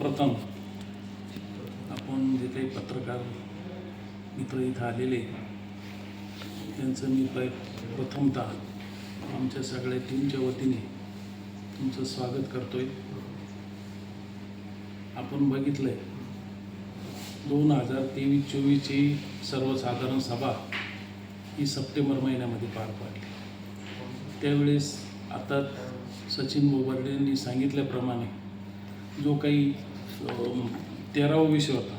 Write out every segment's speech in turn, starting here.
सर्वप्रथम आपण जे काही पत्रकार मित्र इथं आलेले त्यांचं मी प्र प्रथमतः आमच्या सगळ्या टीमच्या वतीने तुमचं स्वागत करतोय. आपण बघितलंय दोन हजार तेवीस चोवीसची सर्वसाधारण सभा ही सप्टेंबर महिन्यामध्ये पार पाडली. त्यावेळेस आता सचिन बोबर्डेंनी सांगितल्याप्रमाणे जो काही तेरावा विषय होता.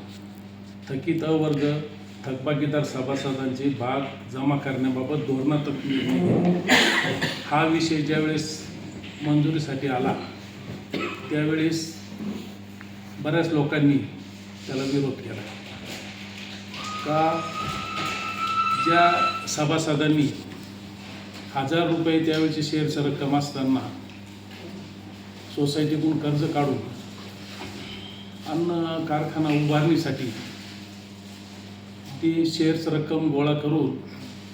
थकीत अवर्ग थकबाकीदार सभासदांची भाग जमा करण्याबाबत धोरणात्मक निर्णय हा विषय ज्यावेळेस मंजुरीसाठी आला त्यावेळेस बऱ्याच लोकांनी त्याला विरोध केला. का? ज्या सभासदांनी हजार रुपये त्यावेळेची शेअरची रक्कम असताना सोसायटीतून कर्ज काढून अन्न कारखाना उभारणीसाठी ती शेअर्स रक्कम गोळा करून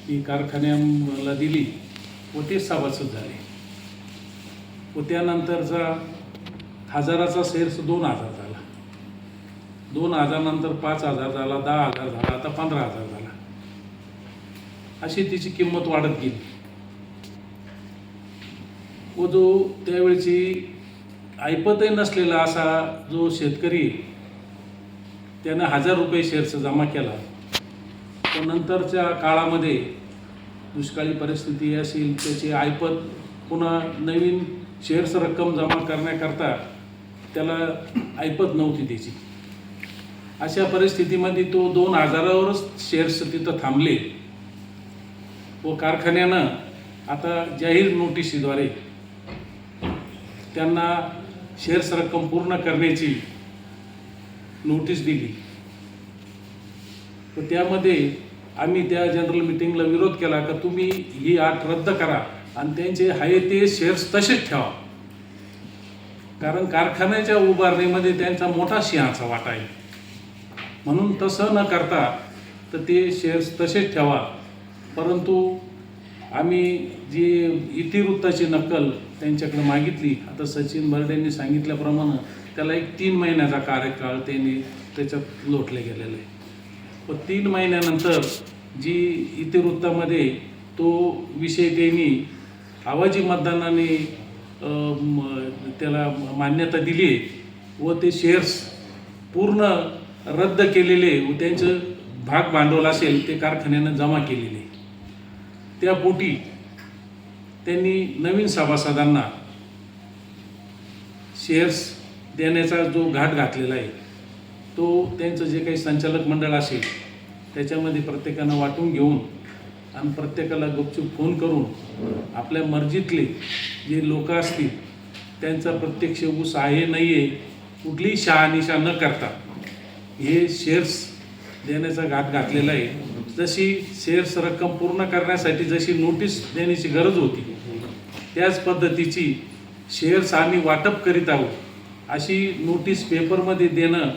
ती कारखान्याला दिली. व ते सभासद झाले. व त्यानंतरचा हजाराचा शेअर्स दोन हजार झाला. दोन हजारनंतर पाच हजार झाला दहा हजार झाला आता पंधरा हजार झाला. अशी तिची किंमत वाढत गेली. व जो त्यावेळची ऐपतही नसलेला असा जो शेतकरी त्यानं हजार रुपये शेअर्स जमा केला तो नंतरच्या काळामध्ये दुष्काळी परिस्थिती असेल त्याची ऐपत पुन्हा नवीन शेअर्स रक्कम जमा करण्याकरता त्याला ऐपत नव्हती त्याची. अशा परिस्थितीमध्ये तो दोन हजारावरच शेअर्स तिथं थांबले. व कारखान्यानं आता जाहीर नोटिशीद्वारे त्यांना शेअर्स रक्कम पूर्ण करण्याची नोटीस दिली. तर त्यामध्ये आम्ही त्या जनरल मिटिंगला विरोध केला का तुम्ही ही आठ रद्द करा आणि त्यांचे आहे ते शेअर्स तसेच ठेवा. कारण कारखान्याच्या उभारणीमध्ये त्यांचा मोठा सिंहाचा वाटा आहे. म्हणून तसं न करता तर ते शेअर्स तसेच ठेवा. परंतु आम्ही जी इतिवृत्ताची नक्कल त्यांच्याकडे मागितली आता सचिन बर्डेंनी सांगितल्याप्रमाणे त्याला एक तीन महिन्याचा कार्यकाळ त्यांनी त्याच्यात लोटले गेलेलं. आहे व तीन महिन्यानंतर जी इतिवृत्तामध्ये तो विषय त्यांनी आवाजी मतदानाने त्याला मान्यता दिली व ते शेअर्स पूर्ण रद्द केलेले व त्यांचं भाग भांडवल असेल ते कारखान्यानं जमा केलेले. त्या पोटी त्यांनी नवीन सभासदांना शेअर्स देण्याचा जो घाट घातलेला आहे तो त्यांचं जे काही संचालक मंडळ असेल त्याच्यामध्ये प्रत्येकानं वाटून घेऊन आणि प्रत्येकाला गुपचूप फोन करून आपल्या मर्जीतले जे लोक असतील त्यांचा प्रत्यक्ष ऊस आहे नाही आहे कुठलीही शहानिशा न करता हे शेअर्स देण्याचा घाट घातलेला आहे. जशी शेअर्स रक्कम पूर्ण करण्यासाठी जशी नोटीस देण्याची गरज होती त्याच पद्धतीची शेअर्स आम्ही वाटप करीत आहोत अशी नोटीस पेपरमध्ये देणं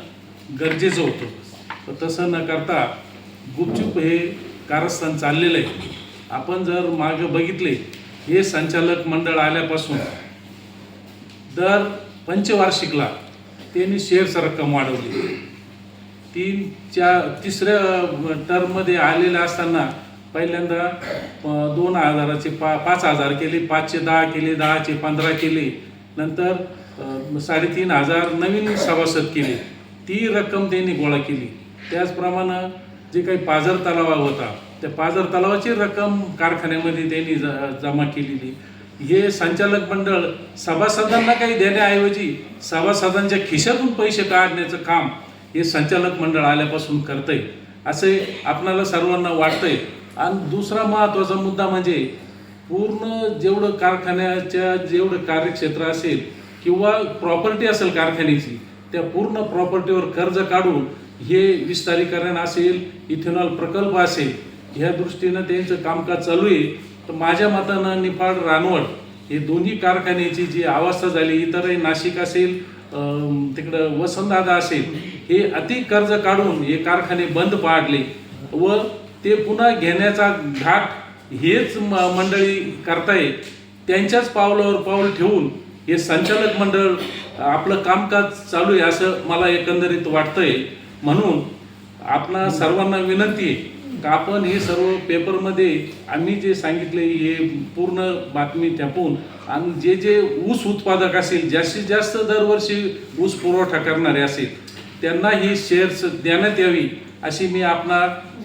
गरजेचं होतं. तर तसं न करता गुपचूप हे कारस्थान चाललेलं आहे. आपण जर मागं बघितले हे संचालक मंडळ आल्यापासून दर पंचवार्षिकला त्यांनी शेअर्स रक्कम वाढवली. तीनच्या तिसऱ्या टर्ममध्ये आलेले असताना पहिल्यांदा दोन हजाराचे पा पाच हजार केले पाचशे दहा केले दहाचे पंधरा केले. नंतर साडेतीन हजार नवीन सभासद केले. ती रक्कम त्यांनी गोळा केली. त्याचप्रमाणे जे काही पाझर तलावा होता त्या पाझर तलावाची रक्कम कारखान्यामध्ये त्यांनी ज- जमा केलेली. हे संचालक मंडळ सभासदांना काही देण्याऐवजी सभासदांच्या खिशातून पैसे काढण्याचं काम हे संचालक मंडळ आल्यापासून करतंय. असे आपणाला सर्वांना वाटतंय. आणि दुसरा महत्त्वाचा मुद्दा म्हणजे पूर्ण जेवढं कारखान्याच्या जेवढं कार्यक्षेत्र असेल किंवा प्रॉपर्टी असेल कारखान्याची त्या पूर्ण प्रॉपर्टीवर कर्ज काढून हे विस्तारीकरण असेल इथेनॉल प्रकल्प असेल ह्या दृष्टीनं त्यांचं कामकाज चालू आहे. तर माझ्या मतानं निफाड रानवड हे दोन्ही कारखान्याची जी अवस्था झाली इतरही नाशिक असेल तिकडं वसंतदादा असेल हे अति कर्ज काढून हे कारखाने बंद पाडले व ते पुन्हा घेण्याचा घाट हेच म- मंडळी करताय. त्यांच्याच पावलावर पाऊल ठेवून हे संचालक मंडळ आपलं कामकाज चालू आहे असं मला एकंदरीत वाटतंय. म्हणून आपणा सर्वांना विनंती आहे का आपण हे सर्व पेपरमध्ये आम्ही जे सांगितले हे पूर्ण बातमी त्यापून आणि जे जे ऊस उत्पादक असेल जास्तीत जास्त दरवर्षी ऊस पुरवठा करणारे असेल त्यांना ही शेअर्स देण्यात यावी अशी मी आपणा